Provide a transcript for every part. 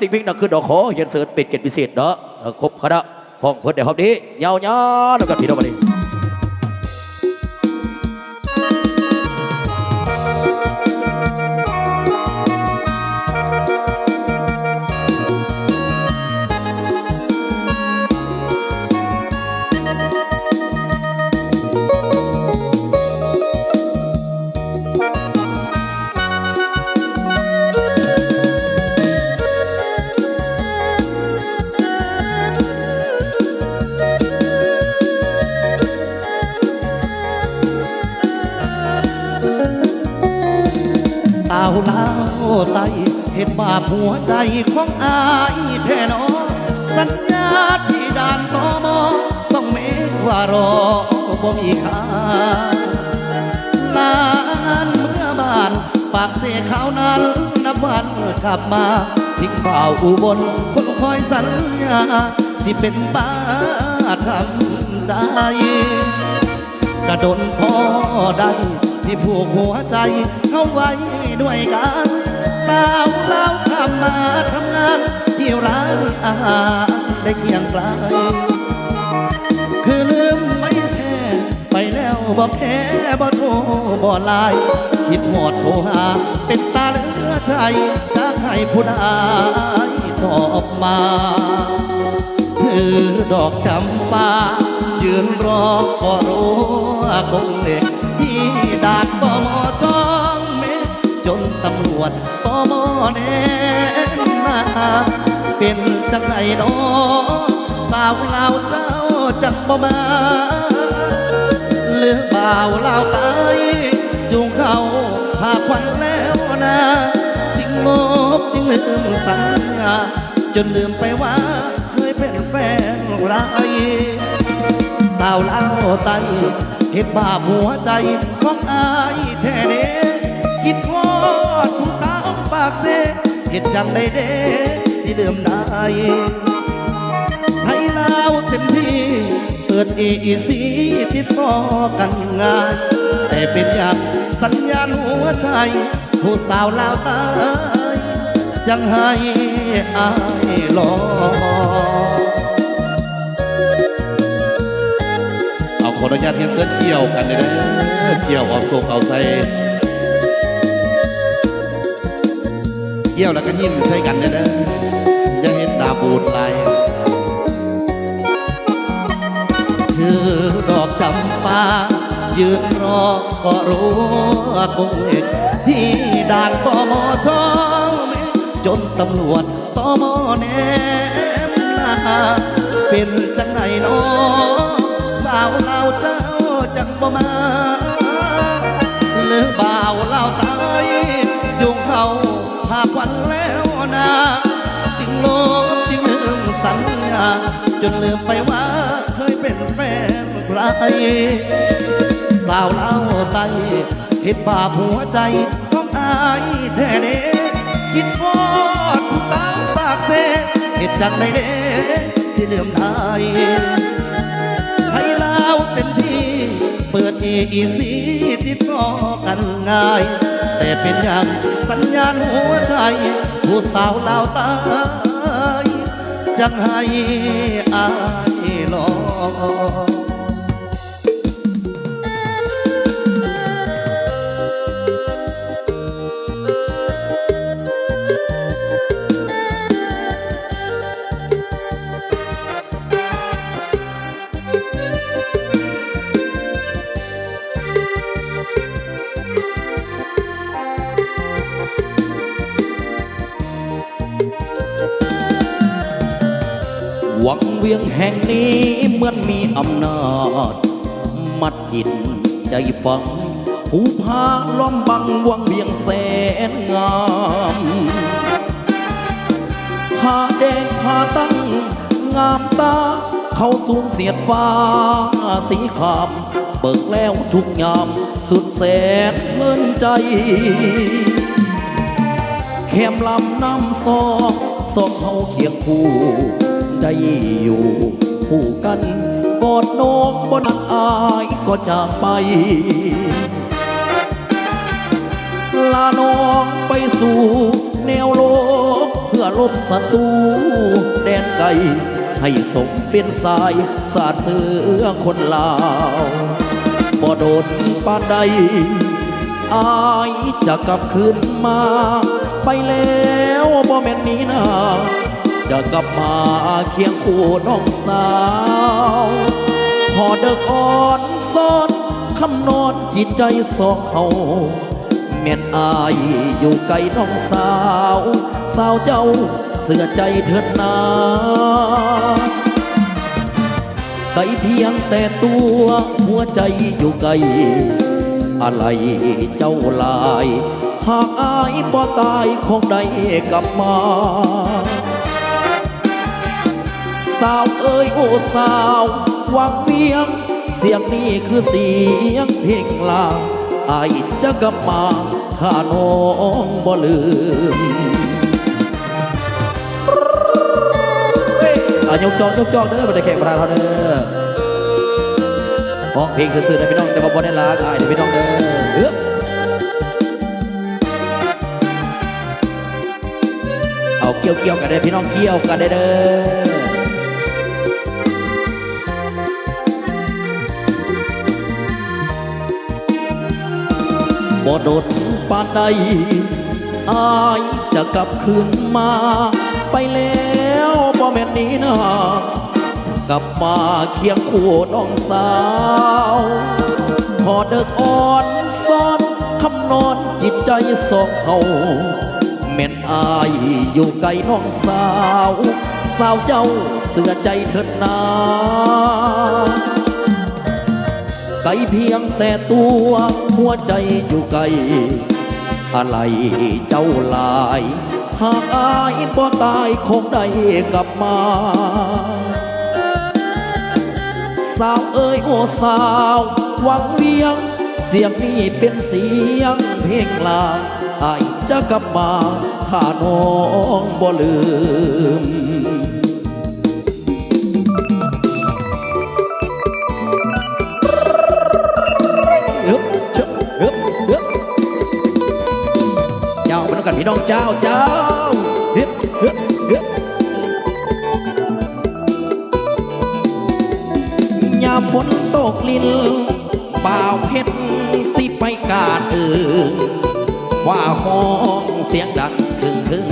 สิ่งพิงนั่นคือดอกขอเหียนเสิร์ตเป็นเกียรติพิเศษเนาะครบคณะของเพื่อนเด้ครับนี้ยาวๆแล้วก็พี่น้องมาดีาวลาวไตเห็นบาปหัวใจของอายแท้หนอสัญญาที่ด่านตอมอส่องเมฆว่ารอบ่มีค่าลานเมื่อบ้าน ปากเสขาวนั้นนับวันกลับมาพิงเป่าอุบลคนคอยสัญญา สิเป็นบ้าทำใจกระดนพอได้ที่ผูกหัวใจเข้าไว้ ด้วยกัน สาวเล่าทำมาทำงาน ที่ร้านอาหารได้เคียงไกลคือลืมไม่แท้ไปแล้วบอกแค่บ่โทรบ่ลน์คิดหมดโทรหา เป็นตาเหลือใจจากให้ผู้ใดตอบมาถือดอกจำปายืนรอก็รู้ว่าคงเหล็กที่ดา วจตอมอแน่มาเป็นจังไหนนอสาวลาวเจ้าจักบ่มาเลือบ่าวลาวตายจูงเขาพาควันแล้วนะจริงงบจริงลืมสัญญาจนลืมไปว่าเคยเป็นแฟนไรสาวลาวไตเห็นบาปหัวใจของอายแท้เด้คิดทอดผู้สากเซเห็ดจังได้เด้สิเดิมได้ให้ลาวเต็มที่ เปิดอีสีติดต่อกันง่ายแต่เป็นอย่างสัญญาณหัวใจ ผู้สาวลาวตายจังให้อายรอเอาขออนุญาตเห็นเส้นเกี่ยวกันเลยนะเกี่ยวเอาโศกเอาใส่ กี่ยวแล้วก็ยิ้มใส่กันเลยนะอย่าเห็นตาบูดไหลคือดอกจำปายืนรอก็รู้ว่าคงเอกที่ด่านตอมอช่องจนตำรวจตอมอแนมนาเป็นจังไหนนอสาวเล่าเจ้าจังบ่มาหรือบ่าวเล่าตา จนลืมไปว่าเคยเป็นแฟนใครสาวเล่าไตเห็นบาปหัวใจของอายแท้เด้คิดพอดผู้สาวปากเซเห็ดจังในเด้สิลืมได้ให้เล่าเต็มที่ เปิดเอีสีติดต่อกันง่าย แต่เป็นอย่างสัญญาณหัวใจ ผู้สาวเล่าตา จังให้อายลอง วังเวียงแห่งนี้เหมือนมีอำนาจ มัดจิตใจฟังผู้พาล้อมบังวังเวียงแสนงามผาแดงผาตั้งงามตา เขาสูงเสียดฟ้าสีขามเบิกแล้วทุกยามสุดแสนเพลินใจแคมลำน้ำซอกซอกเฮาเคียงคู่ ได้อยู่คู่กันกอดนกบนอายก็จากไป ลาน้องไปสู่แนวโลก เพื่อลบศัตรูแดนไกล ให้สมเป็นสายสาดเสือคนลาวบ่โดนปานใดอายจะกลับคืนมา ไปแล้วบ่แม่นนี้นา จะกลับมาเคียงคู่น้องสาวพอเด็กอ่อนซ้อนคำนอนจิตใจสองเฮาแม่นอายอยู่ไกลน้องสาว สาวเจ้าเสือใจเถิดนาไกลเพียงแต่ตัวหัวใจอยู่ไกล อะไรเจ้าลาย หากอายบ่ตายคงได้กลับมา สาวเอ้ยโอ้สาววังเวียง เสียงนี้คือเสียงเพลงลาอายจะกลับมาถ้าน้องบ่ลืมอายกจองยกจองเด้อบ่ได้แข่งประธานเขาเด้อห้องเพลงซื่อๆนะพี่น้องแต่ว่าบ่ได้ลาอายเด้อพี่น้องเด้อเอาเกี่ยวเกี่ยวๆกันได้พี่น้องเกี่ยวกันได้เด้อ บ่ดดปานใดอายจะกลับคืนมา ไปแล้วบ่แม่นนี้นากลับมาเคียงคู่น้องสาว พอเด็กอ่อนซ้อนคำนอนจิตใจสองเฮาแม่นอายอยู่ไกลน้องสาว สาวเจ้าเสือใจเถิดนา ไกลเพียงแต่ตัวหัวใจอยู่ไกล อะไรเจ้าลาย หากอายบ่ตายคงได้กลับมา สาวเอ้ยโอ้สาวหวังเวียง เสียงนี้เป็นเสียงเพลงลาอายจะกลับมาถ้าน้องบ่ลืม พี่น้องเจ้าเจ้าฮึบฮึบฮึบยามฝนตกลินบ่าวเพชรสิไปกาดอื่นว่าห้องเสียงดังถึงถึง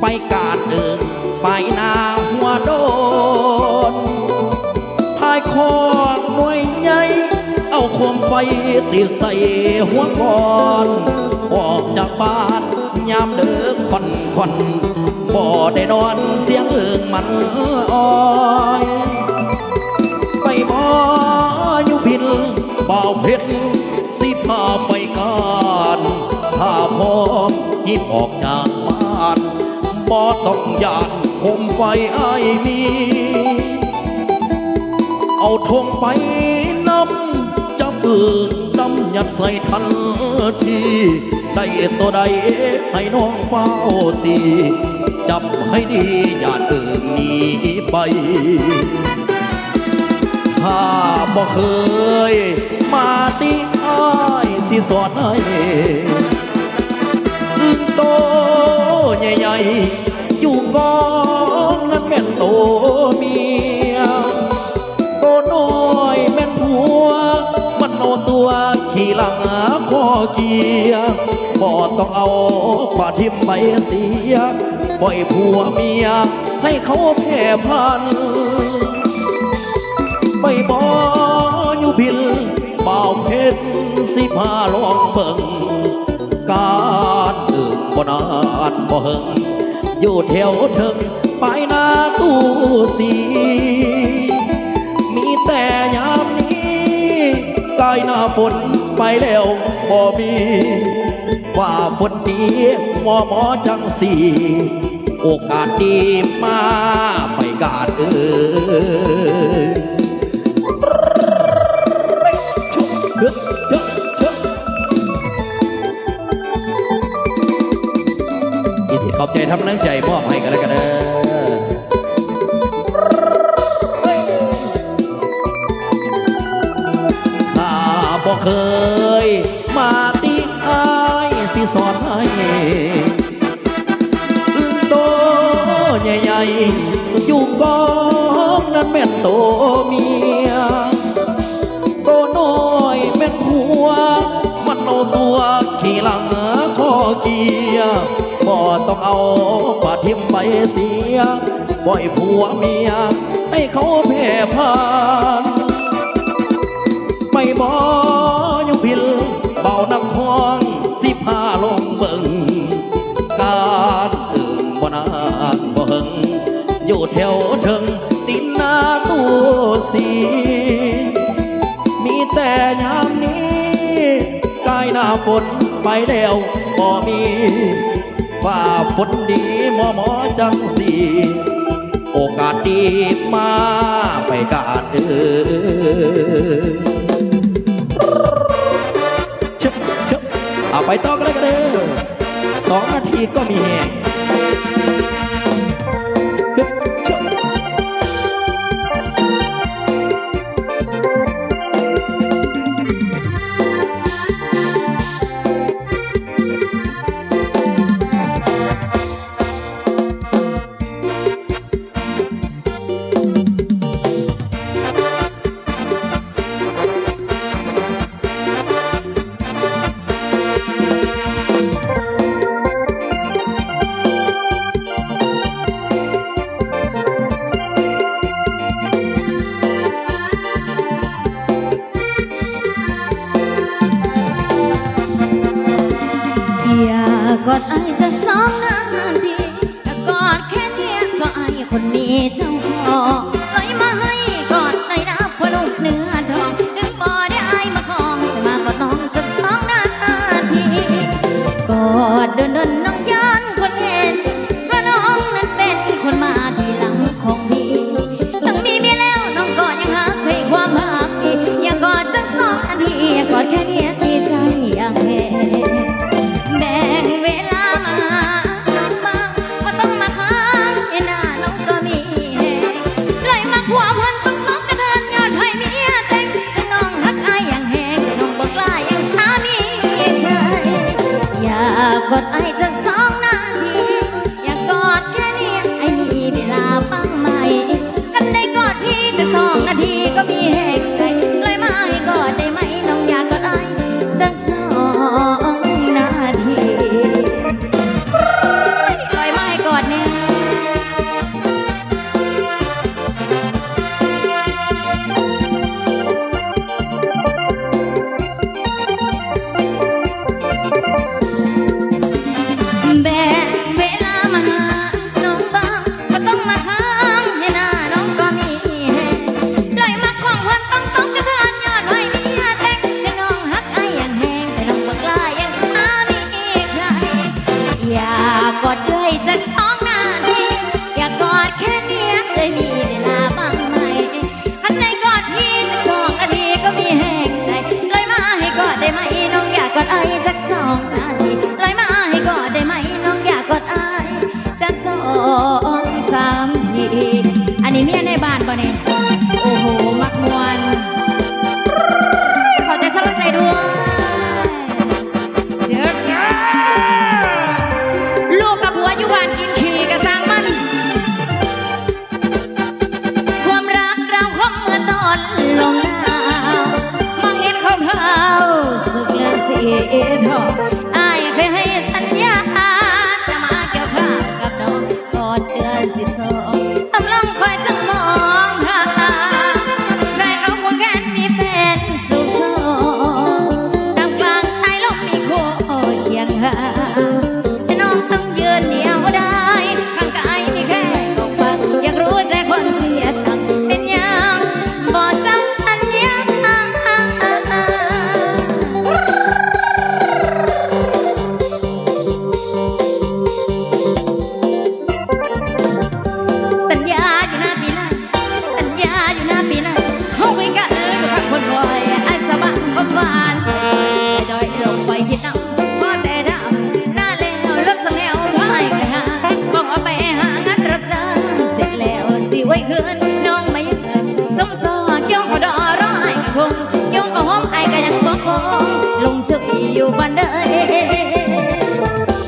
ไปกาดอื่นไปนาหัวโดนพายคองหน่วยใหญ่เอาควมไฟติดใส่หัวก่อนออกจากบ้าน ยามเดิกควันควันบ่ได้นอนเสียงเอิงมันอ้อยไปบ่อยู่พินเป่าเพชรสิพาไปการถ้าพร้อมยิบออกจากบ้านบ่ต้องยานคมไฟไอ้มี เอาธงไปนำจับปืนดำยัดใส่ทันที ได้ตัวใดให้น้องเฝ้าตีจับให้ดีอย่าเดินหนีไปถ้าบ่เคย มาติอ้ายสิสอนให้อึ้งโตใหญ่ ปาทิมไปเสียปล่อยผัวเมีย ให้เขาแพ่พัน ไปบ่อยู่พินเป่าเพชรสิพาลองเบิ่งการอื่นบ่นานบ่เฮิงอยู่แถวเทิงไปหน้าตู้สีมีแต่ยามนี้ใกล้หน้าฝนไปแล้วบ่มี ว่าคนดีหมอหมอจังสีโอกาสดีมาไม่กาดเอ้ยชุบชุบชุบอีสิขอบใจทำน้ำใจมอบให้กันแล้วกันเด้ เสียปล่อยผัวเมีย ให้เขาแพ่พันไปบอยังพิลเบานักท้องสิพาลงเบิงการอึ่งบ่นานบึงอยู่แถวถึงตินนาตัวสีมีแต่ยามนี้กายหน้าฝนไปแล้วบ่มี ฝ่าฝนดีหมอหมอจังสีโอกาสดีมาไปกาดเออชึเอาไปต่อกันเลยสองนาทีก็มีแหง এ ধ อยู่บ้านเด้อ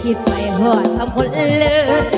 คิดไปหอดทำคนเลย